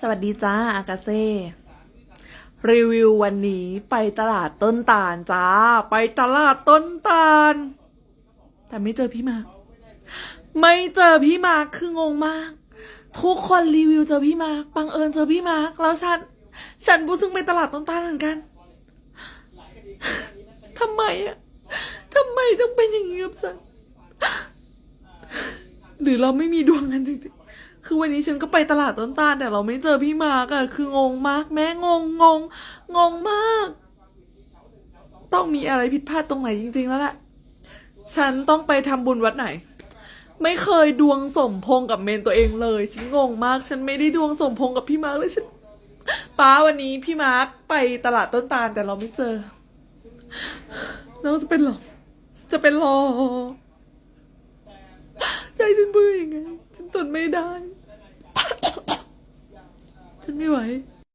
สวัสดีจ้า อากาเซ่ รีวิววันนี้ไปตลาดต้นตาลจ้า ไปตลาดต้นตาล แต่ไม่เจอพี่มา ไม่เจอพี่มาคืองงมาก ทุกคนรีวิวเจอพี่มาบังเอิญเจอพี่มาแล้วฉัน ฉันผู้ซึ่งไปตลาดต้นตาลเหมือนกันทำไมอะทำไมต้องเป็นอย่างนี้กับฉันหรือเราไม่มีดวงกันจริงๆ คือวันนี้ฉันก็ไปตลาดต้นตาลแต่เราไม่เจอพี่มาร์กอะคืองงมากแม่งงงงงงมาก ต้องมีอะไรผิดพลาดตรงไหนจริง ๆ แล้วแหละฉันต้องไปทำบุญวัดไหน ไม่เคยดวงสมพงกับเมนตัวเองเลย ฉันงงมาก ฉันไม่ได้ดวงสมพงกับพี่มาร์กเลยฉันป้าวันนี้พี่มาร์กไปตลาดต้นตาลแต่เราไม่เจอเราจะเป็นหรอ จะเป็นรอใจฉันเบื่อยังไงฉันทนไม่ได้ ฉันไม่ไหว